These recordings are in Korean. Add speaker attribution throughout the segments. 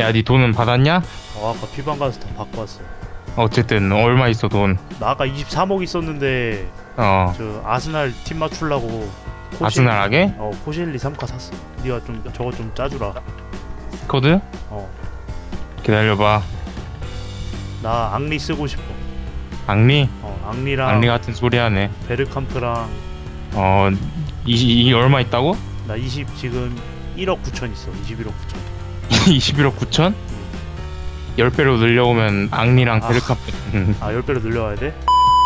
Speaker 1: 야, 네 돈은 받았냐?
Speaker 2: 어, 아까 피방 가서 다 받고 왔어.
Speaker 1: 어쨌든 얼마 있어 돈?
Speaker 2: 나 아까 23억 있었는데
Speaker 1: 어,
Speaker 2: 저 아스날 팀 맞추려고 포실-
Speaker 1: 아스날하게?
Speaker 2: 어 포실리 3카 샀어. 네가 좀 저거 좀 짜주라.
Speaker 1: 코드?
Speaker 2: 어.
Speaker 1: 기다려봐.
Speaker 2: 나 앙리 쓰고 싶어.
Speaker 1: 앙리?
Speaker 2: 어 앙리랑
Speaker 1: 앙리 같은 소리 하네.
Speaker 2: 베르캄프랑
Speaker 1: 어, 이, 이 얼마 있다고?
Speaker 2: 나 20 지금 1억 9천 있어. 21억 9천.
Speaker 1: 21억 9천? 10배로 늘려오면 앙리랑
Speaker 2: 아.
Speaker 1: 음.
Speaker 2: 아 10배로 늘려와야 돼?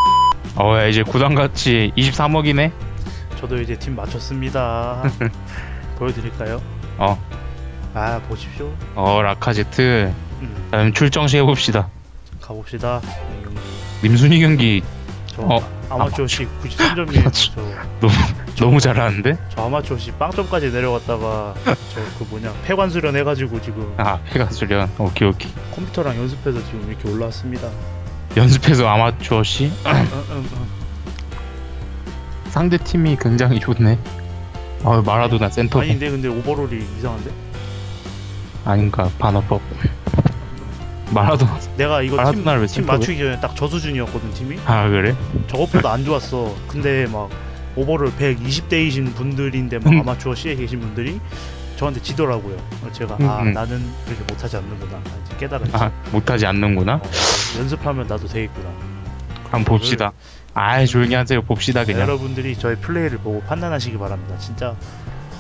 Speaker 1: 어, 야, 이제 구단가치 23억이네?
Speaker 2: 저도 이제 팀 맞췄습니다. 보여드릴까요?
Speaker 1: 어,
Speaker 2: 아 보십시오.
Speaker 1: 어, 라카제트.
Speaker 2: 음,
Speaker 1: 다음 출정시 해봅시다.
Speaker 2: 가봅시다. 네, 경기.
Speaker 1: 님순이 경기
Speaker 2: 저
Speaker 1: 어.
Speaker 2: 아마추어시 93점이에요. 저,
Speaker 1: 너무 잘하는데?
Speaker 2: 저 아마추어시 빵점까지 내려갔다가 저 그 뭐냐 폐관 수련 해가지고 지금
Speaker 1: 아, 폐가 수련. 오케이, 오케이.
Speaker 2: 컴퓨터랑 연습해서 지금 이렇게 올라왔습니다.
Speaker 1: 연습해서?
Speaker 2: 응, 응, 응.
Speaker 1: 상대 팀이 굉장히 좋네. 어, 마라도나 센터
Speaker 2: 아닌데 근데 오버롤이 이상한데?
Speaker 1: 아닌가 반어법. 마라도
Speaker 2: 내가 이거 팀,
Speaker 1: 마라도나를 왜
Speaker 2: 팀? 맞추기 전에 딱 저 수준이었거든 팀이.
Speaker 1: 아 그래?
Speaker 2: 저것보다 안 좋았어. 근데 막 오버롤 120대이신 분들인데 막
Speaker 1: 음.
Speaker 2: 아마추어 C에 계신 분들이 저한테 지더라고요. 그래서 제가
Speaker 1: 음,
Speaker 2: 아
Speaker 1: 음.
Speaker 2: 나는 그렇게 못하지 않는구나. 아, 이제 깨달았지.
Speaker 1: 아 못하지 않는구나.
Speaker 2: 어, 연습하면 나도 되겠구나.
Speaker 1: 한번 봅시다. 아 조용히 하세요. 봅시다
Speaker 2: 네,
Speaker 1: 그냥.
Speaker 2: 여러분들이 저의 플레이를 보고 판단하시기 바랍니다. 진짜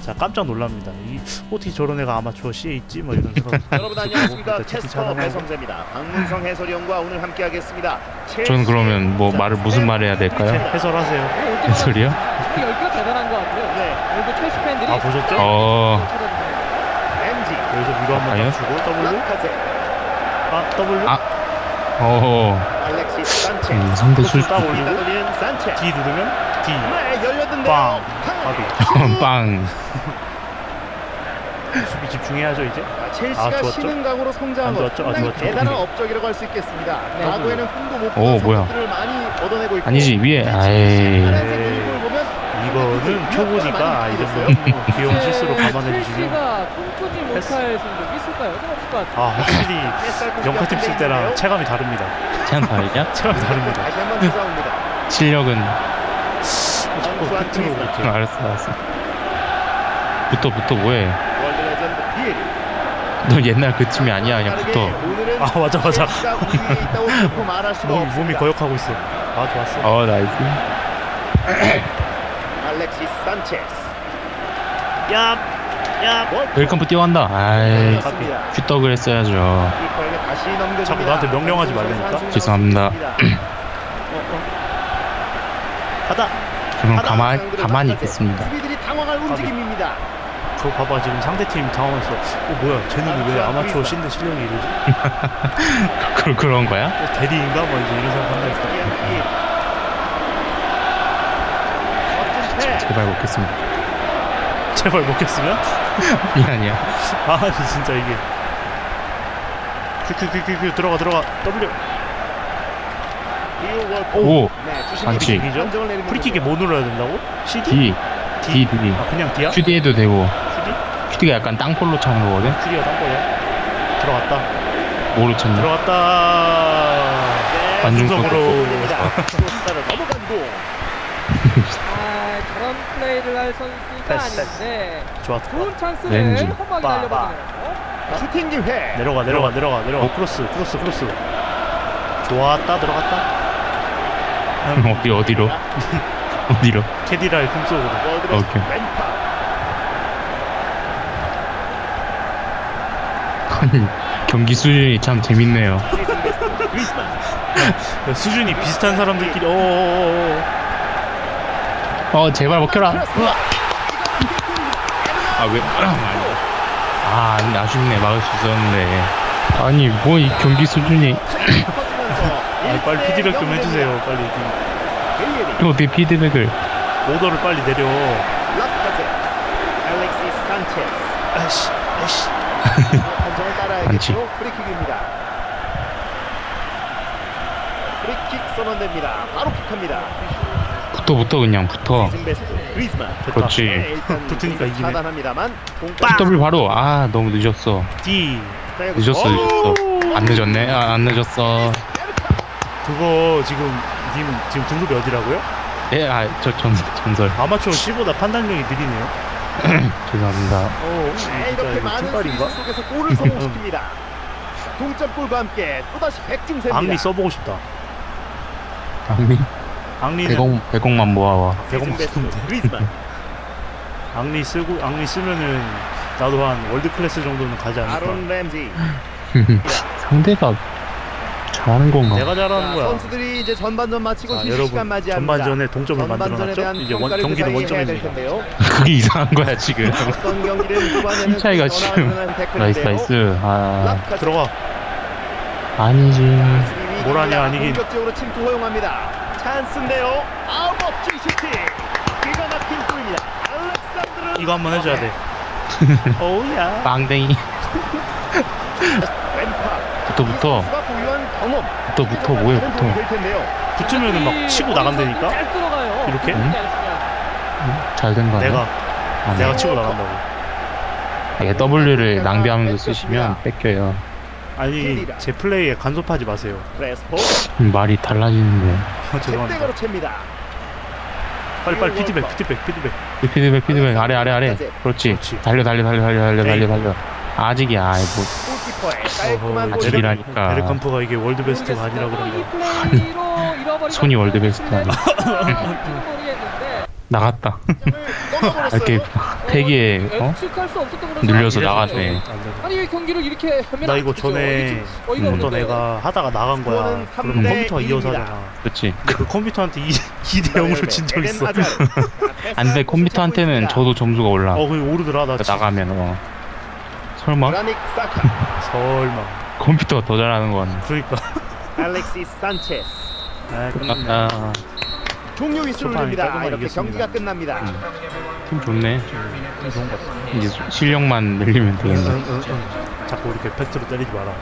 Speaker 2: 자 깜짝 놀랍니다. 이 어떻게 저런 애가 아마추어 C에 있지? 뭐 이런 생각.
Speaker 3: 여러분 안녕하십니까 캐스터. 배성재입니다. 박문성 해설위원과 오늘 함께하겠습니다.
Speaker 1: 저는 그러면 뭐 말을 무슨 말 해야 될까요?
Speaker 2: 해설하세요.
Speaker 1: 소리야?
Speaker 4: 이 열기가 대단한 것 같아요.
Speaker 3: 네,
Speaker 4: 그리고 첼시 팬들이
Speaker 2: 아 보셨죠?
Speaker 1: 어
Speaker 3: 엠지,
Speaker 2: 여기서 위로 한번 주고 W 아 W
Speaker 1: 아. 어. 음, 상대
Speaker 2: 술딱 올리고. D 누르면 D
Speaker 3: 네, 열렸는데요.
Speaker 2: 빵. 수비 집중해야죠 이제.
Speaker 3: 아, 첼시가
Speaker 2: 아, 좋았죠?
Speaker 3: 신흥 강으로 성장한 안것
Speaker 2: 좋았죠? 안
Speaker 3: 상당히
Speaker 2: 좋았죠?
Speaker 3: 대단한
Speaker 1: 네.
Speaker 3: 업적이라고 할 수 있겠습니다.
Speaker 4: 네.
Speaker 3: 과거에는 흥도 못
Speaker 1: 오,
Speaker 3: 본
Speaker 1: 뭐야.
Speaker 3: 선수들을 많이 얻어내고 있고
Speaker 1: 아니지 위에. 아이.
Speaker 2: 이거는 초보니까 이 정도 귀여운 실수로 감안해 주시면
Speaker 4: 첼시가 꿈꾸지 못할 성적이 있을까요? 좀 없을 것 같아요.
Speaker 2: 아 확실히 영카팀 쓸 때랑 체감이 다릅니다.
Speaker 1: 체한 다르냐?
Speaker 2: 체감이 다릅니다.
Speaker 1: 실력은
Speaker 2: 자꾸 끝으로 이렇게
Speaker 1: 알았어 알았어. 붙어 붙어 뭐해? 너 옛날 그 팀이 아니야 그냥 붙어.
Speaker 2: 아 맞아 맞아. 몸이. 몸이 거역하고 있어. 아 좋았어.
Speaker 1: 어 나이스.
Speaker 3: 알렉시스 산체스.
Speaker 2: 야, 야.
Speaker 1: 웰컴프 뛰어간다. 아이. 휘떡을 했어야죠.
Speaker 2: 자꾸 나한테 명령하지 말라니까?
Speaker 1: 죄송합니다.
Speaker 2: 가다.
Speaker 3: 하나,
Speaker 1: 가만 가만히 있겠습니다.
Speaker 3: 수비들이 당황할 움직임입니다.
Speaker 2: 저 봐봐 지금 상대 팀 당황했어. 어 뭐야? 쟤는 왜 아마추어 C인데 실력이 이러지?
Speaker 1: 그 그런 거야?
Speaker 2: 어, 대리인가? 뭐 이제 이런 생각한다.
Speaker 3: 멋진 패.
Speaker 1: 제발 먹겠습니다.
Speaker 2: 제발 먹겠으면?
Speaker 1: 아니야.
Speaker 2: 아니 진짜 이게. 큐큐큐큐큐 들어가 들어가 W
Speaker 1: 오
Speaker 3: 네,
Speaker 1: 반칙.
Speaker 3: 내리는
Speaker 2: 프리킥에. 뭐 눌러야 된다고? CD?
Speaker 1: D D D
Speaker 2: 아 그냥 D야?
Speaker 1: 큐디해도 되고
Speaker 2: CD?
Speaker 1: 큐디가 약간 땅볼로 차는 거거든.
Speaker 2: 딴 거야? 들어갔다
Speaker 1: 뭐로 쳤냐?
Speaker 2: 들어갔다
Speaker 3: 네,
Speaker 2: 순서으로
Speaker 4: 저런 플레이를 할 선수가
Speaker 2: 패스.
Speaker 4: 아닌데
Speaker 2: 좋았다
Speaker 4: 좋은 찬스를. 험하게
Speaker 2: 빠,
Speaker 4: 날려버리네요.
Speaker 3: 슈팅 기회.
Speaker 2: 내려가 내려가 내려가 내려가 크로스 크로스 크로스 좋았다 들어갔다
Speaker 1: 어디 어디로? 어디로?
Speaker 2: 캐디랄 꿈속으로
Speaker 3: 월드베스트
Speaker 1: 오케이.
Speaker 3: 왼팔.
Speaker 1: 아니 경기 수준이 참 재밌네요.
Speaker 3: 시즌 베스트 그리스만.
Speaker 2: 야, 수준이 비슷한 사람들끼리 어어어어
Speaker 1: 어 제발 먹혀라. 아 왜? 아 아니, 아쉽네 막을 수 있었는데. 아니 뭐 이 경기 수준이
Speaker 2: 아, 빨리 피드백 좀 해주세요 빨리
Speaker 1: 어떻게 피드백을?
Speaker 2: 오더를 빨리 내려 아이씨
Speaker 3: 판정을
Speaker 1: 반칙.
Speaker 3: 프리킥입니다. 프리킥 선언됩니다. 바로 킥합니다.
Speaker 1: 붙어 붙어 그냥 붙어.
Speaker 3: 시즌 베스트
Speaker 1: 그렇지.
Speaker 3: 네, 일단
Speaker 2: 붙으니까 이기네.
Speaker 3: 차단합니다.만
Speaker 1: W 바로 아 너무 늦었어.
Speaker 2: D
Speaker 1: 늦었어,
Speaker 3: 오!
Speaker 1: 늦었어. 안 늦었네? 아, 안 늦었어.
Speaker 2: 그거 지금 님 지금 등급이 어디라고요?
Speaker 1: 예, 아, 저 전, 전설.
Speaker 2: 아마추어 C보다 판단력이 느리네요.
Speaker 1: 죄송합니다.
Speaker 2: 어,
Speaker 3: 자,
Speaker 2: 진짜
Speaker 3: 이렇게 많은
Speaker 2: 팀발인가?
Speaker 3: 수비 속에서 골을 성공시킵니다. 동점골과 함께 또다시 백증세입니다.
Speaker 2: 앙리 써보고 싶다.
Speaker 1: 앙리?
Speaker 2: 앙리는
Speaker 1: 배공, 배공만 모아와.
Speaker 3: 베스트. 그리즈만.
Speaker 2: 앙리 쓰고 앙리 쓰면은 나도 한 월드 클래스 정도는 가지 않을까.
Speaker 3: 아론 램지.
Speaker 1: 상대가 잘하는 건가?
Speaker 2: 내가 잘하는
Speaker 3: 자,
Speaker 2: 거야.
Speaker 3: 선수들이 이제 전반전 마치고
Speaker 2: 자, 여러분
Speaker 3: 시간 맞이합니다.
Speaker 2: 전반전에 동점을 만들어놨죠? 이제 원, 경기는 원점입니다.
Speaker 3: 텐데요.
Speaker 1: 그게 이상한 거야, 지금. 팀 차이가 지금. 나이스, 나이스. 아.
Speaker 2: 들어가.
Speaker 1: 아니지.
Speaker 2: 하냐, 아니긴.
Speaker 3: 공격적으로 침투 허용합니다. 찬스인데요. 멋진 슈팅. 기가 막힌 골입니다. 알렉산드르.
Speaker 2: 이거 한번 해줘야 돼.
Speaker 3: 왼팔. 보유한 경험.
Speaker 1: 뭐해,
Speaker 3: 다른
Speaker 1: 붙어.
Speaker 3: 도움이 될 텐데요.
Speaker 2: 붙으면은 막 치고 나간다니까?
Speaker 4: 잘 들어가요.
Speaker 2: 이렇게?
Speaker 1: 응?
Speaker 4: 잘했습니다.
Speaker 1: 잘된거 아니야?
Speaker 2: 내가
Speaker 1: 아,
Speaker 2: 내가
Speaker 1: 네.
Speaker 2: 치고 나간다고.
Speaker 1: 이게 W를 낭비하면서 쓰시면 뺏겨요.
Speaker 2: 아니 제 플레이에 간섭하지 마세요.
Speaker 3: 크레스포.
Speaker 1: 말이 달라지는데.
Speaker 2: 아, 죄송합니다.
Speaker 3: 제대로 챕니다.
Speaker 2: 빨리 빨리 피드백 피드백 피드백.
Speaker 1: 피드백, 피드백. 아래, 아래, 아래. 그렇지.
Speaker 2: 그렇지.
Speaker 1: 달려, 달려, 달려, 달려, 달려, 달려. 달려. 아직이야, 아이, 뭐. 아직이라. 아직이라니까.
Speaker 2: 베르캄프가 이게 월드 베스트가 아니라
Speaker 4: 모르겠어요.
Speaker 2: 그런가.
Speaker 1: 손이 월드 베스트 아니야. 나갔다.
Speaker 3: 떠나버렸어요.
Speaker 1: 이렇게 폐기에, 어?
Speaker 4: 예측할 수 없었던 그런
Speaker 1: 눌려서. 나갔네.
Speaker 4: 아니 왜 경기를 이렇게 나안
Speaker 2: 이거. 전에
Speaker 4: 어이가
Speaker 1: 음.
Speaker 2: 어떤. 애가 하다가 나간 거야. 그러면
Speaker 3: 3대
Speaker 2: 컴퓨터가 이어서
Speaker 3: 1입니다.
Speaker 2: 하잖아.
Speaker 1: 그렇지.
Speaker 2: 그 컴퓨터한테 2, 2대 0으로 진 적 있어.
Speaker 1: 안 돼, 컴퓨터한테는 저도 점수가 올라.
Speaker 2: 어, 그게 오르더라. 나 진짜.
Speaker 1: 나가면, 어. 설마?
Speaker 2: 설마.
Speaker 1: 컴퓨터가 더 잘하는 거 같네.
Speaker 2: 그러니까.
Speaker 3: 알렉시 산체스.
Speaker 2: 아, 끝났네.
Speaker 1: 아,
Speaker 3: 종료 휘슬
Speaker 2: 초반에
Speaker 3: 울립니다. 이렇게
Speaker 2: 이겼습니다.
Speaker 3: 경기가 끝납니다.
Speaker 1: 음. 팀 좋네.
Speaker 2: 좀 좋은 것 같아.
Speaker 1: 이제 실력만 늘리면
Speaker 2: 응,
Speaker 1: 되겠네.
Speaker 2: 응, 응, 응. 자꾸 이렇게 팩트로 때리지 마라.